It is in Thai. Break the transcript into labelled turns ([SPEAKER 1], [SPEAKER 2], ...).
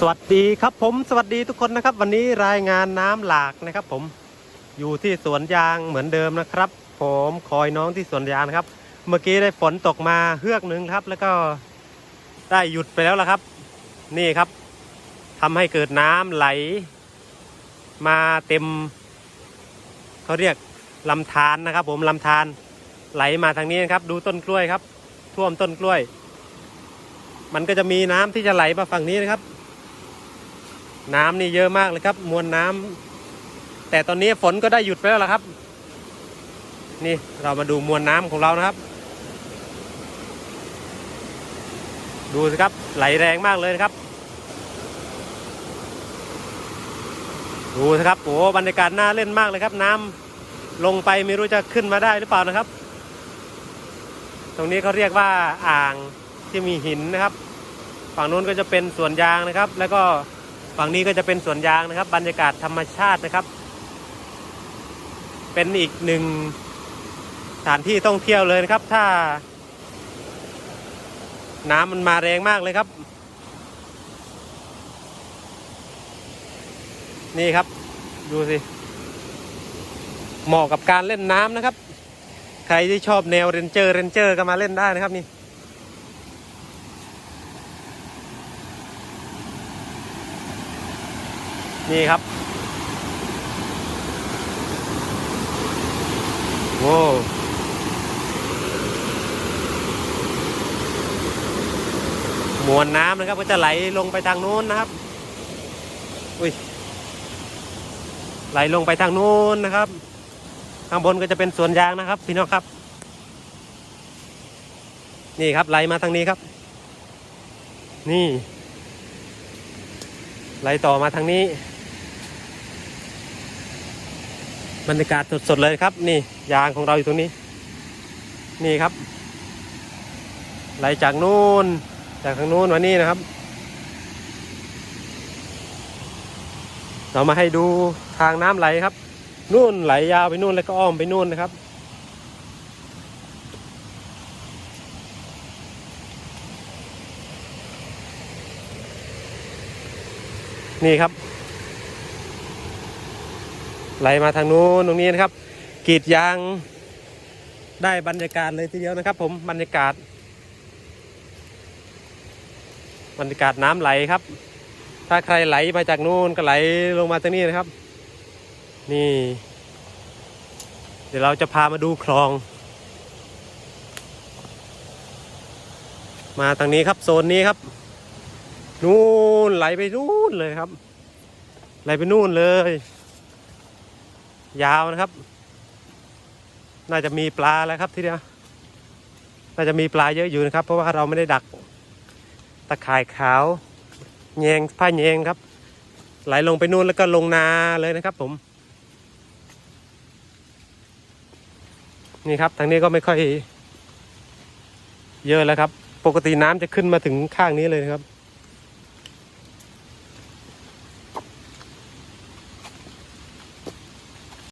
[SPEAKER 1] สวัสดีครับผมสวัสดีทุกคนนะครับ วันนี้รายงานน้ำหลากนะครับ ผมอยู่ที่สวนยางเหมือนเดิมนะครับ ผมคอยน้องที่สวนยางนะครับ เมื่อกี้ได้ฝนตกมาเฮือกหนึ่งครับ แล้วก็ได้หยุดไปแล้วละครับ นี่ครับทำให้เกิดน้ำไหล มาเต็มเขาเรียกลำธารนะครับ ผมลำธารไหลมาทางนี้นะครับ ดูต้นกล้วยครับ ท่วมต้นกล้วย มันก็จะมีน้ำที่จะไหลมาฝั่งนี้นะครับ น้ำนี่เยอะมากเลยครับ มวลน้ำแต่ตอนนี้ฝนก็ได้หยุดไปแล้วล่ะครับ นี่เรามาดูมวลน้ำของเรานะครับ ดูสิครับไหลแรงมากเลยนะครับ ดูสิครับโอ้บรรยากาศน่าเล่นมากเลยครับ น้ำลงไปไม่รู้จะขึ้นมาได้หรือเปล่านะครับ ตรงนี้เขาเรียกว่าอ่างที่มีหินนะครับ ฝั่งนู้นก็จะเป็นสวนยางนะครับ แล้วก็ ฝั่งนี้ก็จะเป็นสวนยางนะครับ บรรยากาศธรรมชาตินะครับ เป็นอีกหนึ่งสถานที่ท่องเที่ยวเลยนะครับ ถ้า น้ำมันมาแรงมากเลยครับ นี่ครับ ดูสิ เหมาะกับการเล่นน้ำนะครับ ใครที่ชอบแนวเรนเจอร์เรนเจอร์ก็มาเล่นได้นะครับนี่ นี่ครับโว้วมวลน้ำนะครับก็จะไหลลงไปทางนู้นนะครับ อุ้ย ไหลลงไปทางนู้นนะครับ ข้างบนก็จะเป็นสวนยางนะครับ พี่น้องครับ นี่ครับไหลมาทางนี้ครับ นี่ ไหลต่อมาทางนี้ บรรยากาศสดๆเลยครับ นี่ยางของเราอยู่ตรงนี้ นี่ครับ ไหลจากนู้นจากทางนู้นมานี่นะครับ เรามาให้ดูทางน้ำไหลครับ นู่นไหลยาวไปนู่นแล้วก็อ้อมไปนู่นนะครับ นี่ครับ ไหลมาทางนู้นตรงนี้นะครับกรีดยางได้บรรยากาศเลยทีเดียวนะครับ ผมบรรยากาศ บรรยากาศน้ำไหลครับ ถ้าใครไหลมาจากนู้นก็ไหลลงมาตรงนี้นะครับ นี่ เดี๋ยวเราจะพามาดูคลอง มาทางนี้ครับโซนนี้ครับนู่นไหลไปนู่นเลยครับ ไหลไปนู่นเลย ยาวนะครับ น่าจะมีปลาแล้วครับทีเดียวน่าจะมีปลาเยอะอยู่นะครับ เพราะว่าเราไม่ได้ดักตะข่ายขาวแยงผ้าแยงครับ ไหลลงไปนู่นแล้วก็ลงนาเลยนะครับ ผม นี่ครับทางนี้ก็ไม่ค่อย เยอะแล้วครับ ปกติน้ำจะขึ้นมาถึงข้างนี้เลยนะครับ